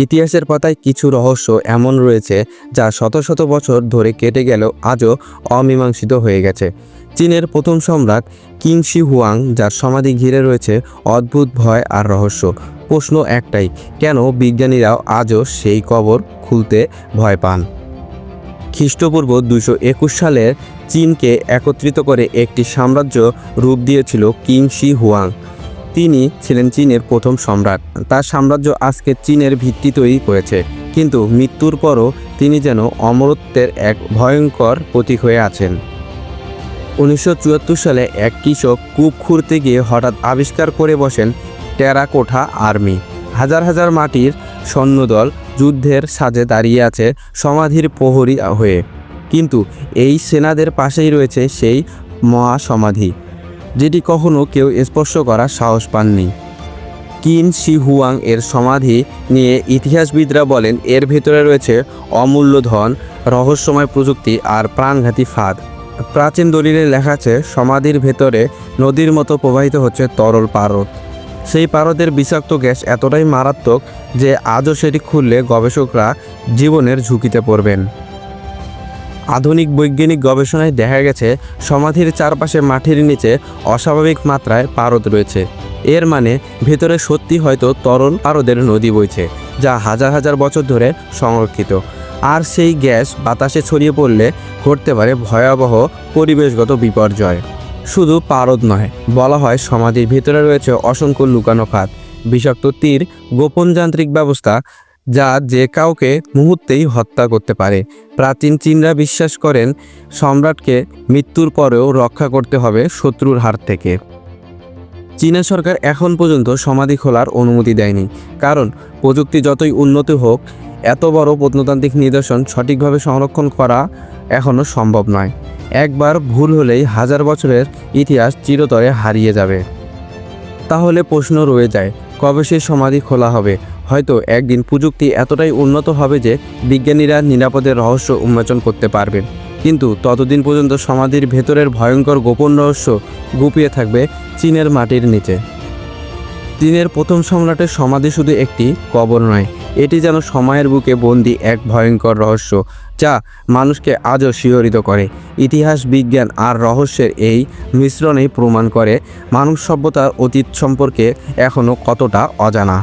ইতিহাসের পাতায় কিছু রহস্য এমন রয়েছে যা শত শত বছর ধরে কেটে গেলেও আজও অমীমাংসিত হয়ে গেছে। চীনের প্রথম সম্রাট কিংশি হুয়াং যার সমাধি ঘিরে রয়েছে অদ্ভুত ভয় আর রহস্য। প্রশ্ন একটাই, কেন বিজ্ঞানীরাও আজও সেই কবর খুলতে ভয় পান? খ্রিস্টপূর্ব দুশো একুশ সালের চীনকে একত্রিত করে একটি সাম্রাজ্য রূপ দিয়েছিল কিংশি হুয়াং তিনি ছিলেন চীনের প্রথম সম্রাট। তার সাম্রাজ্য আজকে চীনের ভিত্তি তৈরি করেছে, কিন্তু মৃত্যুর পরও তিনি যেন অমরত্বের এক ভয়ঙ্কর প্রতীক হয়ে আছেন। উনিশশো চুয়াত্তর সালে এক কৃষক কূপ খুঁড়তে গিয়ে হঠাৎ আবিষ্কার করে বসেন টেরাকোঠা আর্মি। হাজার হাজার মাটির সৈন্যদল যুদ্ধের সাজে দাঁড়িয়ে আছে সমাধির প্রহরী হয়ে। কিন্তু এই সেনাদের পাশেই রয়েছে সেই মহাসমাধি। যেটি কখনো কেউ স্পর্শ করার সাহস পাননি। কিন শি হুয়াং এর সমাধি নিয়ে ইতিহাসবিদরা বলেন, এর ভেতরে রয়েছে অমূল্য ধন, রহস্যময় প্রযুক্তি আর প্রাণঘাতী ফাঁদ। প্রাচীন দলিলে লেখা আছে, সমাধির ভেতরে নদীর মতো প্রবাহিত হচ্ছে তরল পারদ। সেই পারদের বিষাক্ত গ্যাস এতটাই মারাত্মক যে আজও সেটি খুললে গবেষকরা জীবনের ঝুঁকিতে পড়বেন। আধুনিক বৈজ্ঞানিক গবেষণায় দেখা গেছে, সমাধির চারপাশে মাটির নিচে অস্বাভাবিক মাত্রায় পারদ রয়েছে। এর মানে ভেতরে সত্যি হয়তো তরল পারদের নদী বইছে, যা হাজার হাজার বছর ধরে সংরক্ষিত। আর সেই গ্যাস বাতাসে ছড়িয়ে পড়লে ঘটতে পারে ভয়াবহ পরিবেশগত বিপর্যয়। শুধু পারদ নয়, বলা হয় সমাধির ভিতরে রয়েছে অসংখ্য লুকানো খাত। বিষাক্ত তীর, গোপন যান্ত্রিক ব্যবস্থা যা যে কাউকে মুহূর্তেই হত্যা করতে পারে। প্রাচীন চীনরা বিশ্বাস করেন, সম্রাটকে মৃত্যুর পরেও রক্ষা করতে হবে শত্রুর হাত থেকে। চীনা সরকার এখন পর্যন্ত সমাধি খোলার অনুমতি দেয়নি, কারণ প্রযুক্তি যতই উন্নত হোক, এত বড় প্রত্নতান্ত্রিক নিদর্শন সঠিকভাবে সংরক্ষণ করা এখনও সম্ভব নয়। একবার ভুল হলেই হাজার বছরের ইতিহাস চিরতরে হারিয়ে যাবে। তাহলে প্রশ্ন রয়ে যায়, কবে সেই সমাধি খোলা হবে? হয়তো একদিন প্রযুক্তি এতটাই উন্নত হবে যে বিজ্ঞানীরা নিরাপদে রহস্য উন্মোচন করতে পারবেন। কিন্তু ততদিন পর্যন্ত সমাধির ভেতরের ভয়ঙ্কর গোপন রহস্য গুপিয়ে থাকবে চীনের মাটির নিচে। চীনের প্রথম সম্রাটের সমাধি শুধু একটি কবর নয়, এটি যেন সময়ের বুকে বন্দি এক ভয়ঙ্কর রহস্য যা মানুষকে আজও শিহরিত করে। ইতিহাস, বিজ্ঞান আর রহস্যের এই মিশ্রণেই প্রমাণ করে মানব সভ্যতার অতীত সম্পর্কে এখনও কতটা অজানা।